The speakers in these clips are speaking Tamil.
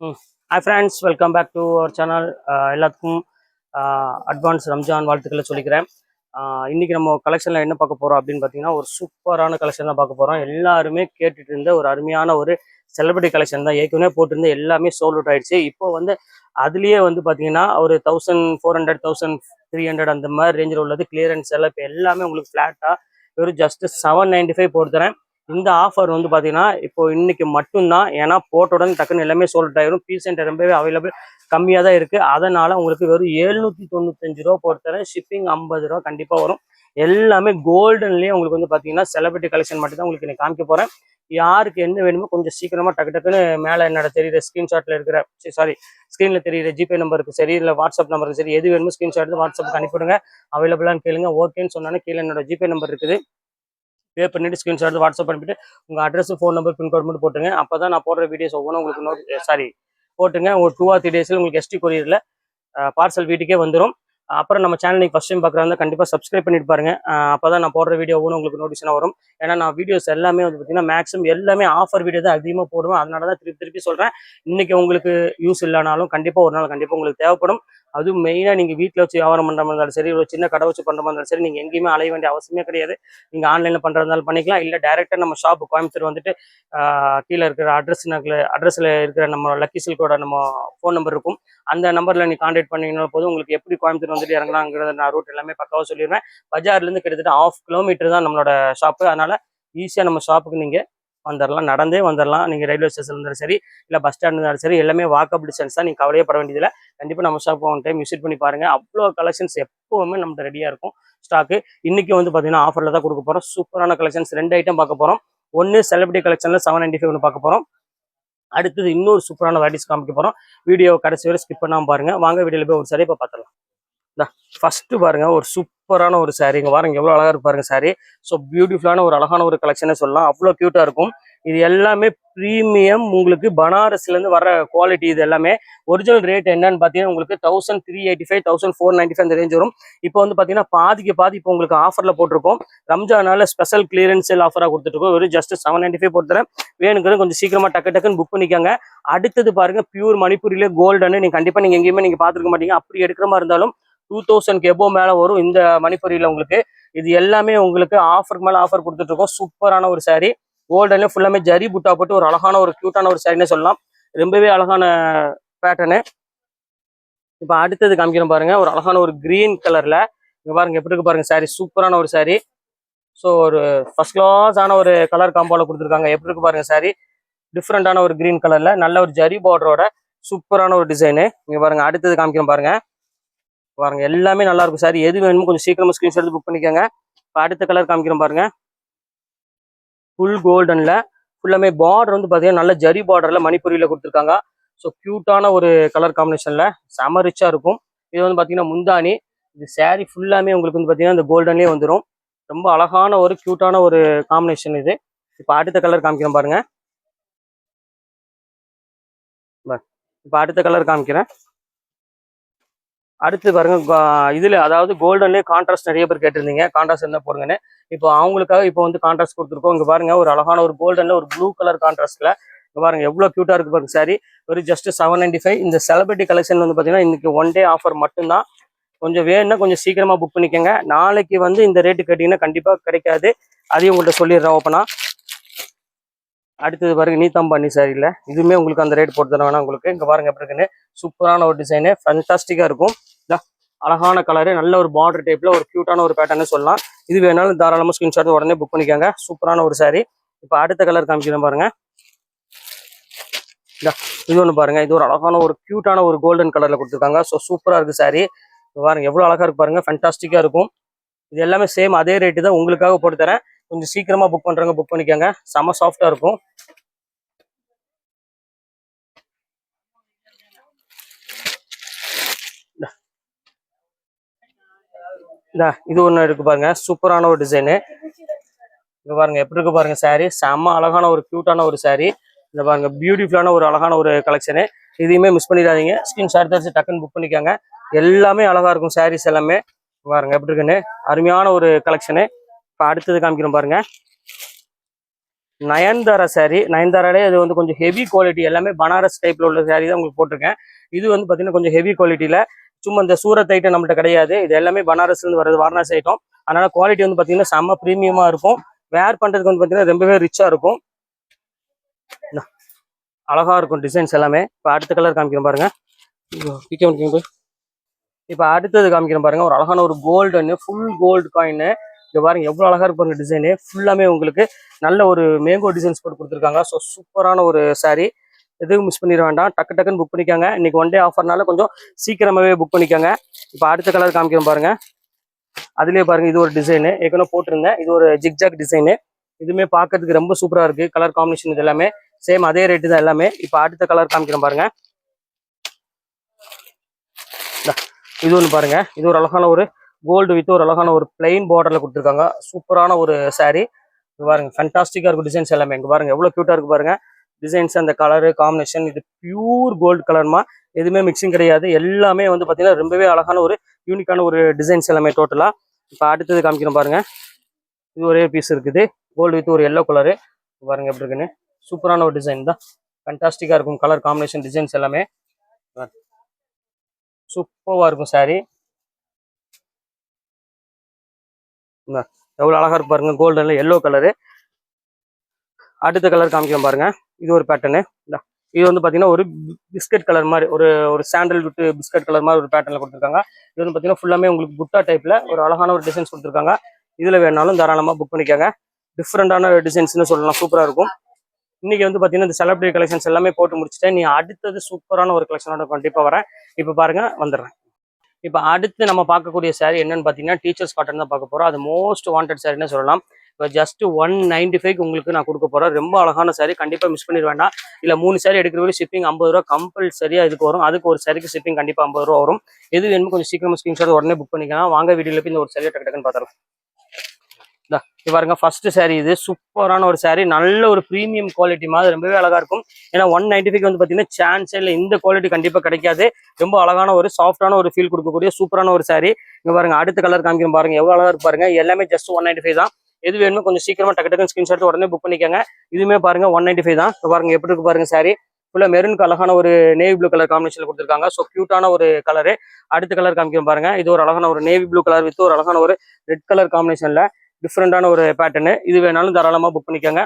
Hi friends welcome back to our channel எல்லாத்துக்கும் uh, அட்வான்ஸ் ரம்ஜான் வாழ்த்துக்களை சொல்லிக்கிறேன். Uh, இன்றைக்கி நம்ம கலெக்ஷனில் என்ன பார்க்க போகிறோம் அப்படின்னு பார்த்தீங்கன்னா ஒரு சூப்பரான கலெக்ஷன் தான் பார்க்க போகிறோம் எல்லாருமே கேட்டுட்டு இருந்த ஒரு அருமையான ஒரு செலிபிரிட்டி கலெக்ஷன் தான். ஏற்கனவே போட்டிருந்த எல்லாமே சோல் அவுட் ஆயிடுச்சு. இப்போ வந்து அதுலேயே வந்து பார்த்தீங்கன்னா ஒரு thousand four hundred thousand three hundred அந்த மாதிரி ரேஞ்சில் உள்ளது கிளியரன்ஸ் எல்லாம் இப்போ எல்லாமே உங்களுக்கு ஃப்ளாட்டாக வெறும் ஜஸ்ட் செவன் நைன்டி ஃபைவ் போட்டுறேன் இந்த ஆஃபர் வந்து பார்த்தீங்கன்னா இப்போ இன்னைக்கு மட்டும்தான். ஏன்னா போட்ட டக்குன்னு எல்லாமே சோல்ட் ஆயிரும். பீஸ் ரொம்பவே அவைலபிள் கம்மியாக தான் இருக்குது அதனால் உங்களுக்கு வெறும் எழுநூற்றி தொண்ணூத்தஞ்சு ரூபா பொறுத்தவரை ஷிப்பிங் ஐம்பது ரூபா கண்டிப்பாக வரும். எல்லாமே கோல்டன்லேயே உங்களுக்கு வந்து பார்த்தீங்கன்னா செலிபிரிட்டி கலெக்ஷன் மட்டும் தான் உங்களுக்கு இன்னைக்கு காமிக்க போகிறேன் யாருக்கு என்ன வேணுமோ கொஞ்சம் சீக்கிரமாக டக்கு டக்குன்னு மேலே என்னோட தெரியுற ஸ்க்ரீன்ஷாட்டில் இருக்கிற சாரி ஸ்க்ரீனில் தெரியுற ஜிபே நம்பருக்கு சரி இல்லை வாட்ஸ்அப் நம்பருக்கு சரி எது வேணுமோ ஸ்க்ரீன்ஷாட் வாட்ஸ்அப்புக்கு அனுப்பிவிடுங்க அவைலபிளான்னு கேளுங்க. ஓகேன்னு சொன்னாலும் கீழே என்னோட ஜிபே நம்பர் இருக்குது. பே பண்ணிட்டு ஸ்க்ரீன்ஷாட் எடுத்து வாட்ஸ்அப் அனுப்பிட்டு உங்கள் அட்ரஸ் ஃபோன் நம்பர் பின்கோட் மட்டும் போட்டுங்க அப்போ தான் நான் போடுற வீடியோஸ் ஒவ்வொன்றும் உங்களுக்கு நோட் சாரி போட்டுங்க ஒரு டூ ஆர் த்ரீ டேஸில் உங்களுக்கு எஸ்டி கொரியரில் பார்சல் வீட்டுக்கே வந்துடும் அப்புறம் நம்ம சேனல் நீங்கள் ஃபஸ்ட் டைம் பார்க்குறாங்க கண்டிப்பாக சப்ஸ்கிரைப் பண்ணிட்டு பாருங்க. அப்போ தான் நான் போடுற வீடியோ ஒவ்வொன்றும் உங்களுக்கு நோட்டீஸ்னா வரும். ஏன்னா நான் வீடியோஸ் எல்லாமே வந்து பார்த்தீங்கன்னா மேக்ஸிமம் எல்லாமே ஆஃபர் வீடியோ தான் அதிகமாக போடுவேன். அதனால தான் திருப்பி திருப்பி சொல்கிறேன் இன்றைக்கி உங்களுக்கு யூஸ் இல்லைனாலும் கண்டிப்பாக ஒரு நாள் கண்டிப்பாக உங்களுக்கு தேவைப்படும். அதுவும் மெயினாக நீங்கள் வீட்டில் வச்சு வியாபாரம் பண்ணுற மாதிரி இருந்தாலும் சரி ஒரு சின்ன கடை வச்சு பண்ணுற மாதிரி இருந்தாலும் சரி நீங்கள் எங்கேயுமே அலைய வேண்டிய அவசியமே கிடையாது. நீங்கள் ஆன்லைனில் இருந்தாலும் பண்ணிக்கலாம். இல்லை டேரெக்டாக நம்ம ஷாப் கோயம்புத்தூர் வந்துட்டு கீழே இருக்கிற அட்ரஸ் அட்ரஸில் இருக்கிற நம்ம லக்கி சில்கோட நம்ம ஃபோன் நம்பர் இருக்கும். அந்த நம்பரில் நீ காண்டாக்ட் பண்ணிங்கனால போதும். உங்களுக்கு எப்படி கோயம்புத்தூர் வந்துட்டு இறங்கலாங்கிறத நான் ரூட் எல்லாமே பக்காவாக சொல்லிடுவேன். பஜார்லேருந்து கிட்டத்தட்ட ஆஃப் கிலோமீட்டர் தான் நம்மளோட ஷாப்பு அதனால் ஈஸியாக நம்ம ஷாப்புக்கு நீங்கள் வந்துடலாம் நடந்தே வந்துடலாம் நீங்கள் ரயில்வே ஸ்டேஷன் இருந்தாலும் சரி இல்லை பஸ் ஸ்டாண்ட் இருந்தாலும் சரி எல்லாமே வாக்கப் டிஸ்டன்ஸ் தான். நீங்கள் கவலையப்பட வேண்டியதில்லை. கண்டிப்பாக நம்ம ஷாப் ஒன் டைம் விசிட் பண்ணி பாருங்க. அவ்வளோ கலெக்ஷன்ஸ் எப்பவுமே நம்மகிட்ட ரெடியாக இருக்கும். ஸ்டாக்கு இன்னைக்கு வந்து பார்த்தீங்கன்னா ஆஃபரில் தான் கொடுக்க போகிறோம் சூப்பரான கலெக்ஷன்ஸ் ரெண்டு ஐட்டம் பார்க்க போகிறோம் ஒன்று செலிபிரிட்டி கலெக்ஷனில் செவன் நைன்டி ஃபைவ் ஒன்று பார்க்க போகிறோம் அடுத்தது இன்னொரு சூப்பரான வெரைட்டிஸ் காமிக்க போகிறோம் வீடியோ கடைசி வரை ஸ்கிப் பண்ணாமல் பாருங்க. வாங்க வீடியோவில் போய் ஒரு சரி இப்போ பார்த்துடலாம் ஃபர்ஸ்ட் பாருங்க ஒரு சூப்பரான ஒரு saree. இங்கே பாருங்க எவ்வளோ அழகா இருக்கு பாருங்க ஸோ பியூட்டிஃபுல்லான ஒரு அழகான ஒரு கலெக்ஷனே சொல்லலாம். அவ்வளோ க்யூட்டாக இருக்கும். இது எல்லாமே ப்ரீமியம் உங்களுக்கு பனாரஸ்லேருந்து வர குவாலிட்டி இது எல்லாமே. ஒரிஜினல் ரேட் என்னன்னு பார்த்தீங்கன்னா உங்களுக்கு thousand three eighty five thousand four ninety five அந்த ரேஞ்ச் வரும். இப்போ வந்து பார்த்தீங்கன்னா பாதிக்கு பாதி இப்போ உங்களுக்கு ஆஃபரில் போட்டிருக்கோம். ரம்ஜானால ஸ்பெஷல் கிளியரன்ஸ் சேல் ஆஃபராக கொடுத்துருக்கோம் ஒரு ஜஸ்ட் செவன் நைன்டி ஃபைவ் போட்டுறேன் வேணுங்கிறது கொஞ்சம் சீக்கிரமா டக்கு டக்குன்னு புக் பண்ணிக்கோங்க. அடுத்தது பாருங்க பியூர் மணிப்பூரிலே கோல்டுன்னு நீங்கள் கண்டிப்பா நீங்க எங்கேயுமே நீங்கள் பார்த்துருக்க மாட்டீங்க. அப்படி எடுக்கிற மாதிரி இருந்தாலும் டூ தௌசண்ட்க்கு எபோ மேல வரும் இந்த மணிப்பூரியில் உங்களுக்கு. இது எல்லாமே உங்களுக்கு ஆஃபருக்கு மேல ஆஃபர் கொடுத்துட்டு இருக்கோம் சூப்பரான ஒரு சாரீ கோல்டன்ல ஃபுல்லாமே ஜரி புட்டா போட்டு ஒரு அழகான ஒரு கியூட்டான ஒரு சாரினே சொல்லலாம். ரொம்பவே அழகான பேட்டர்னு இப்போ அடுத்தது காமிக்கிறேன் பாருங்க. ஒரு அழகான ஒரு கிரீன் கலர்ல இங்க பாருங்க எப்படி இருக்கு பாருங்க சாரி சூப்பரான ஒரு சாரி ஸோ ஒரு ஃபர்ஸ்ட் கிளாஸ் ஆன ஒரு கலர் காம்போல கொடுத்துருக்காங்க. எப்படி இருக்கு பாருங்க சாரி டிஃப்ரெண்டான ஒரு கிரீன் கலர்ல நல்ல ஒரு ஜரி பார்டரோட சூப்பரான ஒரு டிசைனு இங்க பாருங்க அடுத்தது காமிக்கிறேன் பாருங்க. பாருங்க எல்லாமே நல்லா இருக்கும் சார். எது வேணுமோ கொஞ்சம் சீக்கிரமா ஸ்கிரீன்ஷாட் எடுத்து புக் பண்ணிக்கோங்க. இப்போ அடுத்த கலர் காமிக்கிறோம் பாருங்க. ஃபுல் கோல்டன்ல ஃபுல்லாமே பார்டர் வந்து பார்த்தீங்கன்னா நல்ல ஜரி பார்டர்ல மணிப்பூரியில் கொடுத்துருக்காங்க. ஸோ க்யூட்டான ஒரு கலர் காம்பினேஷன்ல செம ரிச்சா இருக்கும். இது வந்து பார்த்தீங்கன்னா முந்தானி இது சேரீ ஃபுல்லாமே உங்களுக்கு வந்து பார்த்தீங்கன்னா இந்த கோல்டன்லேயே வந்துடும் ரொம்ப அழகான ஒரு க்யூட்டான ஒரு காம்பினேஷன் இது. இப்போ அடுத்த கலர் காமிக்கிறேன் பாருங்க. இப்போ அடுத்த கலர் காமிக்கிறேன். அடுத்து பாருங்க இதில் இதுல அதாவது கோல்டன்லேயே கான்ட்ராஸ்ட் நிறைய பேர் கேட்டிருந்தீங்க. கான்ட்ராஸ்ட் என்ன போடுங்கன்னு. இப்போ அவங்களுக்காக இப்போ வந்து கான்ட்ராஸ்ட் கொடுத்துருக்கோம். இங்க பாருங்க ஒரு அழகான ஒரு கோல்டன்ல ஒரு ப்ளூ கலர் கான்ட்ராஸ்ட்ல இங்க பாருங்க எவ்வளவு கியூட்டா இருக்கு பாருங்க சாரி ஒரு ஜஸ்ட் செவன் நைன்டி ஃபைவ் இந்த செலிபிரிட்டி கலெக்ஷன் வந்து பாத்தீங்கன்னா இன்னைக்கு ஒன் டே ஆஃபர் மட்டும்தான். கொஞ்சம் வேணும்னா கொஞ்சம் சீக்கிரமா புக் பண்ணிக்கோங்க. நாளைக்கு வந்து இந்த ரேட்டு கேட்டீங்கன்னா கண்டிப்பா கிடைக்காது. அதையும் உங்கள்கிட்ட சொல்லிடுறேன் ஓப்பனா அடுத்தது பாருங்க நீத்தாம்பாண்டி சாரியில் இதுவுமே உங்களுக்கு அந்த ரேட் போட்டு தர உங்களுக்கு. இங்க பாருங்க எப்படி இருக்குன்னு. சூப்பரான ஒரு டிசைனு ஃபண்டாஸ்டிக்கா இருக்கும். அழகான கலரு நல்ல ஒரு பார்டர் டைப்ல ஒரு கியூட்டான ஒரு பேட்டர்னு சொல்லலாம். இது வேணாலும் தாராளமாக ஸ்கிரீன்ஷாட் உடனே புக் பண்ணிக்கோங்க. சூப்பரான ஒரு saree. இப்போ அடுத்த கலர் காமிக்கிறேன் பாருங்க. இது ஒன்று பாருங்க. இது ஒரு அழகான ஒரு கியூட்டான ஒரு கோல்டன் கலர்ல கொடுத்துருக்காங்க. ஸோ சூப்பரா இருக்கு சாரி பாருங்க எவ்வளோ அழகா இருக்கு பாருங்க. ஃபென்டாஸ்டிக்கா இருக்கும். இது எல்லாமே சேம் அதே ரேட்டு தான் உங்களுக்காக போட்டு தரேன் கொஞ்சம் சீக்கிரமா புக் பண்றவங்க புக் பண்ணிக்கோங்க. செம சாஃப்டா இருக்கும். இந்த இது ஒன்று இருக்கு பாருங்க. சூப்பரான ஒரு டிசைனு இங்கே பாருங்க எப்படி இருக்கு பாருங்க சாரீ செம்ம அழகான ஒரு க்யூட்டான ஒரு சாரீ இந்த பாருங்க பியூட்டிஃபுல்லான ஒரு அழகான ஒரு கலெக்ஷனு இதையுமே மிஸ் பண்ணிடாதீங்க. ஸ்கிரீன்ஷாட் எடுத்து டக்குன்னு புக் பண்ணிக்கோங்க. எல்லாமே அழகா இருக்கும் சாரீஸ் எல்லாமே. பாருங்க எப்படி இருக்குன்னு? அருமையான ஒரு கலெக்ஷனு இப்போ அடுத்தது காமிக்கிறோம் பாருங்க. நயன்தாரா சாரீ நயன்தாராலே இது வந்து கொஞ்சம் ஹெவி குவாலிட்டி எல்லாமே பனாரஸ் டைப்ல உள்ள சாரீ தான் உங்களுக்கு போட்டிருக்கேன். இது வந்து பார்த்தீங்கன்னா கொஞ்சம் ஹெவி குவாலிட்டியில சும்மா இந்த சூரத் ஐட்டம் நம்மள்ட்ட கிடையாது. இது எல்லாமே பனாரஸ்லேருந்து வருது வாரணாசி ஐட்டம் அதனால குவாலிட்டி வந்து பார்த்தீங்கன்னா செம்ம ப்ரீமியமா இருக்கும். வேர் பண்றதுக்கு வந்து பார்த்தீங்கன்னா ரொம்பவே ரிச்சாக இருக்கும். அழகாக அழகா இருக்கும் டிசைன்ஸ் எல்லாமே. இப்போ அடுத்த கலர் காமிக்கிறேன் பாருங்க. இப்போ அடுத்தது காமிக்கிறேன் பாருங்க. ஒரு அழகான ஒரு கோல்டுன்னு ஃபுல் கோல்டு காயின் இங்கே பாருங்க எவ்வளவு அழகா இருக்கு பாருங்க டிசைனு ஃபுல்லாமே உங்களுக்கு நல்ல ஒரு மேங்கோ டிசைன்ஸ் போட்டு கொடுத்துருக்காங்க. ஸோ சூப்பரான ஒரு சாரீ எதுவும் மிஸ் பண்ணிட வேண்டாம். டக்கு டக்குன்னு புக் பண்ணிக்கோங்க. இன்னைக்கு ஒன் டே ஆஃபர்னால கொஞ்சம் சீக்கிரமாகவே புக் பண்ணிக்கோங்க. இப்போ அடுத்த கலர் காமிக்கிறோம் பாருங்க. அதுலேயே பாருங்க இது ஒரு டிசைனு ஏற்கனவே போட்டிருந்தேன். இது ஒரு ஜிக்ஜாக் டிசைனு இதுவுமே பார்க்கறதுக்கு ரொம்ப சூப்பராக இருக்கு. கலர் காம்பினேஷன் இது எல்லாமே. சேம் அதே ரேட்டு தான் எல்லாமே. இப்போ அடுத்த கலர் காமிக்கிறோம் பாருங்க. இது ஒன்று பாருங்க. இது ஒரு அழகான ஒரு கோல்டு வித் ஒரு அழகான ஒரு பிளெயின் பார்டரில் கொடுத்துருக்காங்க. சூப்பரான ஒரு saree. பாருங்க ஃபேன்டாஸ்டிக்காக இருக்கும் டிசைன்ஸ் எல்லாமே. இங்கே பாருங்க எவ்வளோ க்யூட்டாக இருக்கு பாருங்க. டிசைன்ஸ் அந்த கலரு காம்பினேஷன் இது பியூர் கோல்டு கலர்மா எதுவுமே மிக்சிங் கிடையாது. எல்லாமே வந்து பார்த்தீங்கன்னா ரொம்பவே அழகான ஒரு யூனிக்கான ஒரு டிசைன்ஸ் எல்லாமே டோட்டலாக இப்போ அடுத்தது காமிக்கிறோம் பாருங்க. இது ஒரே பீஸ் இருக்குது. கோல்டு வித் ஒரு எல்லோ கலரு பாருங்க எப்படி இருக்குன்னு. சூப்பரான ஒரு டிசைன் தான். ஃபண்டாஸ்டிக்கா இருக்கும் கலர் காம்பினேஷன் டிசைன்ஸ் எல்லாமே. சூப்பராக இருக்கும் சாரீ எவ்வளோ அழகாக இருக்கு பாருங்க. கோல்டன்ல எல்லோ கலரு அடுத்த கலர் காமிக்கிறோம் பாருங்க. இது ஒரு பேட்டர்னு இது வந்து பாத்தீங்கன்னா ஒரு பிஸ்கட் கலர் மாதிரி ஒரு ஒரு சாண்டல் விட்டு பிஸ்கட் கலர் மாதிரி ஒரு பேட்டர்ல கொடுத்துருக்காங்க. இது வந்து பாத்தீங்கன்னா ஃபுல்லாமே உங்களுக்கு புட்டா டைப்ல ஒரு அழகான ஒரு டிசைன்ஸ் கொடுத்துருக்காங்க. இதுல வேணாலும் தாராளமா புக் பண்ணிக்கோங்க. டிஃப்ரெண்டான டிசைன்ஸ்னு சொல்லலாம் சூப்பரா இருக்கும். இன்னைக்கு வந்து பாத்தீங்கன்னா இந்த செலிபிரிட்டி கலெக்ஷன்ஸ் எல்லாமே போட்டு முடிச்சுட்டேன். நீ அடுத்தது சூப்பரான ஒரு கலெக்ஷனோட கண்டிப்பா வரேன். இப்போ பாருங்க வந்துடுறேன். இப்போ அடுத்து நம்ம பார்க்கக்கூடிய சாரி என்னன்னு பார்த்தீங்கன்னா டீச்சர்ஸ் காட்டன் தான் பார்க்க போறோம். அது மோஸ்ட் வாண்டட் சாரின்னு சொல்லலாம். இப்போ ஜஸ்ட் ஒன் நைன்டி ஃபைவ் உங்களுக்கு நான் கொடுக்க போறேன். ரொம்ப அழகான சாரி கண்டிப்பாக மிஸ் பண்ணிட வேண்டாம். இல்ல மூணு சாரி எடுக்கிற வரை ஷிப்பிங் ஐம்பது ரூபா கம்பல்சரியா இதுக்கு வரும். அதுக்கு ஒரு சாரிக்கு ஷிப்பிங் கண்டிப்பா ஐம்பது ரூபா வரும். எது வேணுமோ கொஞ்சம் சீக்கிரமா ஸ்க்ரீன்ஷாட் உடனே புக் பண்ணிக்கலாம். வாங்க வீடியோவில் போய் இந்த ஒரு சரியா டக்கு டக்குன்னு பார்த்துக்கலாம் இது பாருங்க ஃபர்ஸ்ட் saree இது. சூப்பரான ஒரு saree. நல்ல ஒரு ப்ரீமியம் குவாலிட்டி மாதிரி ரொம்பவே அழகா இருக்கும். ஏன்னா ஒன் நைன்டி ஃபைவ் வந்து பாத்தீங்கன்னா சான்ஸ் இல்லை. இந்த குவாலிட்டி கண்டிப்பா கிடைக்காது. ரொம்ப அழகான ஒரு சாஃப்டான ஒரு ஃபீல் கொடுக்கக்கூடிய சூப்பரான ஒரு saree. இங்க பாருங்க அடுத்த கலர் காமிக்கிறோம் பாருங்க. எவ்வளவு அழகா இருக்கு பாருங்க. எல்லாமே ஜஸ்ட் ஒன் நைன்டி ஃபைவ் தான். எது வேணுமோ கொஞ்சம் சீக்கிரமா டக்கு டக்குன்னு ஸ்கிரீன்ஷாட் உடனே புக் பண்ணிக்கோங்க. இதுவுமே பாருங்க ஒன் நைன்டி ஃபைவ் தான் பாருங்க எப்படி இருக்கு பாருங்க சாரி ஃபுல்லா மெரூனுக்கு அழகான ஒரு நேவி ப்ளூ கலர் காம்பினேஷன் கொடுத்துருக்காங்க. ஸோ கியூட்டான ஒரு கலரு அடுத்த கலர் காமிக்கிறோம் பாருங்க. இது ஒரு அழகான ஒரு நேவி ப்ளூ கலர் வித் ஒரு அழகான ஒரு ரெட் கலர் காம்பினேஷன்ல டிஃப்ரெண்டான ஒரு பேட்டர்னு இது வேணாலும் தாராளமா புக் பண்ணிக்கோங்க.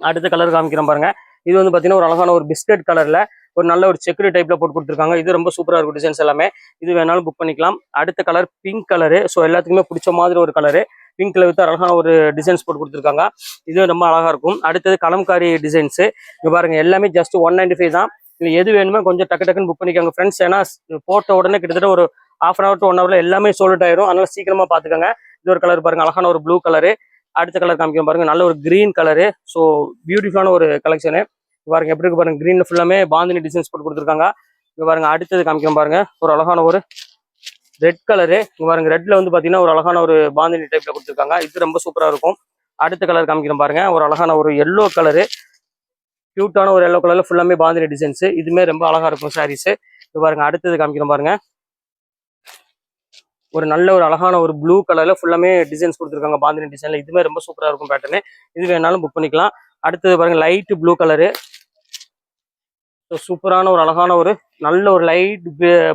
அடுத்த கலர் காமிக்கிறோம் பாருங்க. இது வந்து பாத்தீங்கன்னா ஒரு அழகான ஒரு பிஸ்கட் கலர்ல ஒரு நல்ல ஒரு செக்குடு டைப்ல போட்டு கொடுத்துருக்காங்க. இது ரொம்ப சூப்பரா இருக்கும் டிசைன்ஸ் எல்லாமே. இது வேணாலும் புக் பண்ணிக்கலாம். அடுத்த கலர் பிங்க் கலரு ஸோ எல்லாத்துக்குமே பிடிச்ச மாதிரி ஒரு கலரு பிங்க் கலர் வித்து அழகான ஒரு டிசைன்ஸ் போட்டு கொடுத்துருக்காங்க. இது ரொம்ப அழகா இருக்கும். அடுத்தது கலம்காரி டிசைன்ஸ் இங்கே பாருங்க எல்லாமே ஜஸ்ட் ஒன் நைன்டி ஃபைவ் தான். இது எது வேணுமோ கொஞ்சம் டக்கு டக்குன்னு புக் பண்ணிக்கோங்க ஃப்ரெண்ட்ஸ் ஏன்னா போட்ட உடனே கிட்டத்தட்ட ஒரு half an hour to one ஹவர்ல எல்லாமே சோல்ட் ஆயிரும். அதனால சீக்கிரமா பாத்துக்கோங்க. இது ஒரு கலர் பாருங்க. அழகான ஒரு ப்ளூ கலரு அடுத்த கலர் காமிக்கும் பாருங்க. நல்ல ஒரு கிரீன் கலரு ஸோ பியூட்டிஃபுல்லான ஒரு கலெக்ஷனு பாருங்க எப்படி இருக்கு பாருங்க. கிரீன் ஃபுல்லாமே பாந்தினி டிசைன்ஸ் போட்டு கொடுத்துருக்காங்க. இங்கே பாருங்க அடுத்தது காமிக்கும் பாருங்க. ஒரு அழகான ஒரு ரெட் கலரு இங்கே பாருங்க ரெட்ல வந்து பாத்தீங்கன்னா ஒரு அழகான ஒரு பாந்தினி டைப்ல கொடுத்துருக்காங்க. இது ரொம்ப சூப்பரா இருக்கும். அடுத்த கலர் காமிக்கிறோம் பாருங்க. ஒரு அழகான ஒரு எல்லோ கலரு கியூட்டான ஒரு எல்லோ கலர்ல ஃபுல்லாமே பாந்தினி டிசைன்ஸ் இதுமே ரொம்ப அழகா இருக்கும் சாரீஸ் இது பாருங்க அடுத்தது காமிக்கிறோம் பாருங்க. ஒரு நல்ல ஒரு அழகான ஒரு ப்ளூ கலர்ல ஃபுல்லாமே டிசைன்ஸ் கொடுத்துருக்காங்க. பாந்தினி டிசைன்ல இதுவே ரொம்ப சூப்பரா இருக்கும் பேட்டர்னு இது வேணாலும் புக் பண்ணிக்கலாம். அடுத்தது பாருங்க லைட் ப்ளூ கலரு சூப்பரான ஒரு அழகான ஒரு நல்ல ஒரு லைட்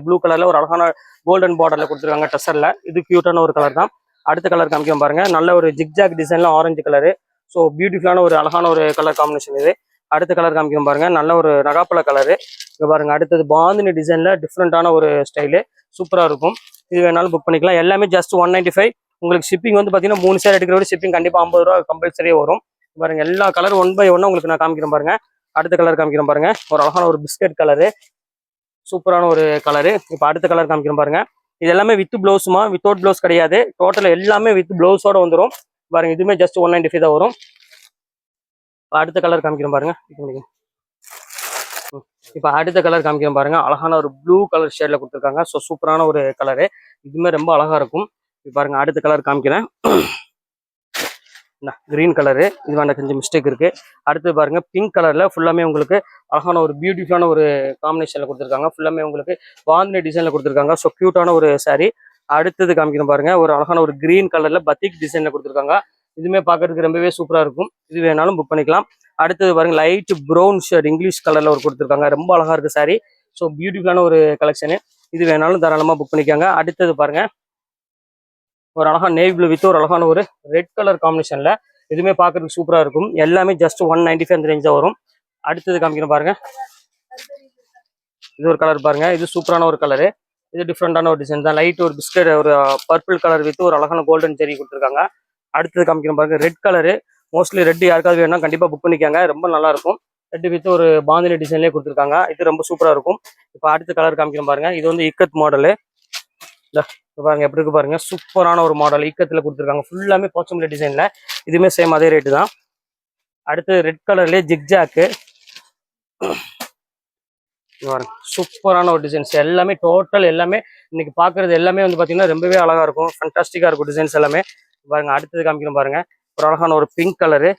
ப்ளூ கலர்ல ஒரு அழகான கோல்டன் பார்டர்ல கொடுத்துருக்காங்க டெசர்ல இது கியூட்டான ஒரு கலர் தான். அடுத்த கலர் காமிக்கும் பாருங்க. நல்ல ஒரு ஜிக்ஜாக் டிசைன்ல ஆரஞ்சு கலரு ஸோ பியூட்டிஃபுல்லான ஒரு அழகான ஒரு கலர் காம்பினேஷன் இது. அடுத்த கலர் காமிக்கும் பாருங்க. நல்ல ஒரு நகாப்பழ கலரு இங்க பாருங்க அடுத்தது பாந்தினி டிசைன்ல டிஃப்ரெண்டான ஒரு ஸ்டைலு சூப்பரா இருக்கும். இது வேணாலும் புக் பண்ணிக்கலாம். எல்லாமே ஜஸ்ட் ஒன் நைன்டி ஃபைவ் உங்களுக்கு ஷிப்பிங் வந்து பார்த்தீங்கன்னா மூணு சேர் எடுக்கிற ஷிப்பிங் கண்டிப்பாக ஐம்பது ரூபா கம்பல்சரியாக வரும். பாருங்க எல்லா கலர் ஒன் பை ஒன்னா உங்களுக்கு நான் காமிக்கிறேன் பாருங்க. அடுத்த கலர் காமிக்கிறேன் பாருங்க. ஒரு அழகான ஒரு பிஸ்கட் கலரு சூப்பரான ஒரு கலரு இப்போ அடுத்த கலர் காமிக்கிறேன் பாருங்க. இது எல்லாமே வித் பிளவுஸுமா வித்தவுட் பிளவுஸ் கிடையாது. டோட்டல் எல்லாமே வித் பிளவுஸோட வந்துடும் பாருங்க இதுவுமே ஜஸ்ட் ஒன் நைன்டி ஃபைவ் தான் வரும். அடுத்த கலர் காமிக்கிறேன் பாருங்க. இப்போ அடுத்த கலர் காமிக்கிறேன் பாருங்க. அழகான ஒரு ப்ளூ கலர் ஷேட்ல கொடுத்துருக்காங்க. ஸோ சூப்பரான ஒரு கலரு இதுவுமே ரொம்ப அழகா இருக்கும். இப்போ பாருங்க அடுத்த கலர் காமிக்கிறேன். கிரீன் கலரு இது வேண்டாம் கொஞ்சம் மிஸ்டேக் இருக்கு. அடுத்து பாருங்க பிங்க் கலர்ல ஃபுல்லாமே உங்களுக்கு அழகான ஒரு பியூட்டிஃபுல்லான ஒரு காம்பினேஷன்ல கொடுத்துருக்காங்க. ஃபுல்லாமே உங்களுக்கு பாந்தினி டிசைன்ல கொடுத்துருக்காங்க. ஸோ கியூட்டான ஒரு saree. அடுத்தது காமிக்கணும் பாருங்க ஒரு அழகான ஒரு கிரீன் கலர்ல பத்திக் டிசைன்ல கொடுத்துருக்காங்க. இதுவுமே பார்க்கறதுக்கு ரொம்பவே சூப்பராக இருக்கும். இது வேணாலும் புக் பண்ணிக்கலாம். அடுத்தது பாருங்க லைட் ப்ரௌன் ஷர்ட் இங்கிலீஷ் கலரில் ஒரு கொடுத்துருக்காங்க. ரொம்ப அழகா இருக்கு சாரி ஸோ பியூட்டிஃபுல்லான ஒரு கலெக்ஷனு இது வேணாலும் தாராளமாக புக் பண்ணிக்காங்க. அடுத்தது பாருங்க ஒரு அழகா நேவி ப்ளூ வித் ஒரு அழகான ஒரு ரெட் கலர் காம்பினேஷனில் இதுவுமே பார்க்கறதுக்கு சூப்பராக இருக்கும். எல்லாமே ஜஸ்ட் ஒன் நைன்டி ஃபைவ் அந்த ரேஞ்சாக வரும். அடுத்தது காமிக்கணும் பாருங்க. இது ஒரு கலர் பாருங்க. இது சூப்பரான ஒரு கலரு இது டிஃப்ரெண்டான ஒரு டிசைன் தான். லைட் ஒரு பிஸ்கட் ஒரு பர்பிள் கலர் வித் ஒரு அழகான கோல்டன் ஜெரி கொடுத்துருக்காங்க. அடுத்தது காமிக்கிறேன் பாருங்க. ரெட் கலரு மோஸ்ட்லி ரெட் யாருக்காவது வேணும்னா கண்டிப்பாக புக் பண்ணிக்காங்க. ரொம்ப நல்லா இருக்கும் ரெட் வித் ஒரு பாந்தினி டிசைன்லேயே கொடுத்துருக்காங்க. இது ரொம்ப சூப்பராக இருக்கும். இப்போ அடுத்த கலர் காமிக்கிறேன் பாருங்க. இது வந்து இக்கத் மாடலு பாருங்க எப்படி இருக்கு பாருங்க. சூப்பரான ஒரு மாடல் இக்கத்தில் கொடுத்துருக்காங்க. ஃபுல்லாமே போச்சம்பளி டிசைனில் இதுவுமே சேம் அதே ரேட்டு தான். அடுத்து ரெட் கலர்லேயே ஜிக்ஜாக்கு பாருங்க. சூப்பரான ஒரு டிசைன்ஸ் எல்லாமே டோட்டல் எல்லாமே இன்னைக்கு பாக்குறது எல்லாமே வந்து பார்த்தீங்கன்னா ரொம்பவே அழகா இருக்கும். ஃபண்டாஸ்டிக்காக இருக்கும் டிசைன்ஸ் எல்லாமே. பாருங்க அடுத்தது காமிக்கிறோம் பாருங்க. ஒரு அழகான ஒரு பிங்க் கலரு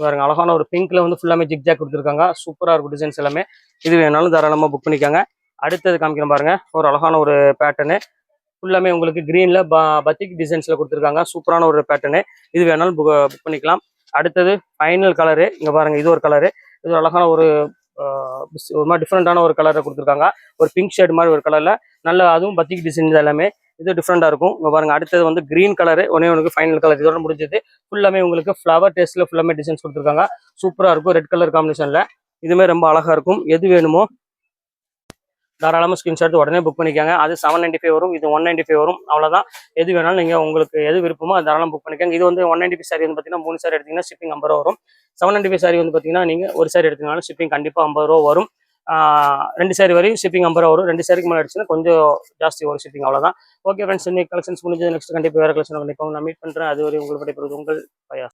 பாருங்க அழகான ஒரு பிங்க்ல வந்து ஃபுல்லாமே ஜிக்ஜாக் கொடுத்துருக்காங்க. சூப்பராக இருக்கும் டிசைன்ஸ் எல்லாமே. இது வேணாலும் தாராளமாக புக் பண்ணிக்காங்க. அடுத்தது காமிக்கிறோம் பாருங்க ஒரு அழகான ஒரு பேட்டர்னு ஃபுல்லாமே உங்களுக்கு கிரீன்ல பத்திக் டிசைன்ஸ்ல கொடுத்துருக்காங்க. சூப்பரான ஒரு பேட்டர்னு இது வேணாலும் புக் புக் பண்ணிக்கலாம். அடுத்தது ஃபைனல் கலரு இங்க பாருங்க இது ஒரு கலரு இது ஒரு அழகான ஒரு ஒரு மாதிரி டிஃப்ரெண்டான ஒரு கலரை கொடுத்துருக்காங்க. ஒரு பிங்க் ஷேட் மாதிரி ஒரு கலர்ல நல்ல அதுவும் பத்திக் டிசைன் எல்லாமே. இது டிஃப்ரெண்ட்டாக இருக்கும். இங்கே பாருங்க அடுத்தது வந்து கிரீன் கலரு ஒன்னே ஒன்று ஃபைனல் கலர் இதோட முடிஞ்சது. ஃபுல்லாமே உங்களுக்கு ஃப்ளவர் டேஸ்ட்ல ஃபுல்லாமே டிசைன்ஸ் கொடுத்துருக்காங்க. சூப்பரா இருக்கும். ரெட் கலர் காம்பினேஷனில் இதுமே ரொம்ப அழகா இருக்கும். எது வேணுமோ தாராளமாக ஸ்கிரீன்ஷாட் உடனே புக் பண்ணிக்கோங்க. அது செவன் நைன்டி ஃபைவ் வரும். இது ஒன் நைன்டி ஃபைவ் வரும். அவ்வளோதான் எது வேணாலும் நீங்கள் உங்களுக்கு எது விருப்பமோ அது தாராளம் புக் பண்ணிக்கோங்க. இது வந்து ஒன் நைன்டி ஃபைவ் சாரி வந்து பார்த்தீங்கன்னா மூணு சாரி எடுத்தீங்கன்னா ஷிப்பிங் ஐம்பது ரூபா வரும். செவன் நைன்டி ஃபைவ் சாரி வந்து பார்த்தீங்கன்னா நீங்கள் ஒரு சாரி எடுத்தீங்கனாலும் ஷிப்பிங் கண்டிப்பாக ஐம்பது ரூபா வரும். ரெண்டு சாரி வரையும் ஷிப்பிங் ஐம்பது ரூபா வரும். ரெண்டு சேருக்கு மேலே அடிச்சுன்னா கொஞ்சம் ஜாஸ்தி வரும் ஷிப்பிங் அவ்வளோதான் ஓகே ஃப்ரெண்ட்ஸ் இன்னைக்கு கலெக்ஷன்ஸ் முடிஞ்சது. நெக்ஸ்ட் கண்டிப்பாக வேறு கலெக்ஷன் கண்டிப்பாக நான் மீட் பண்ணுறேன் அது வரை உங்களுக்கு விடைபெறுவது உங்கள் பயா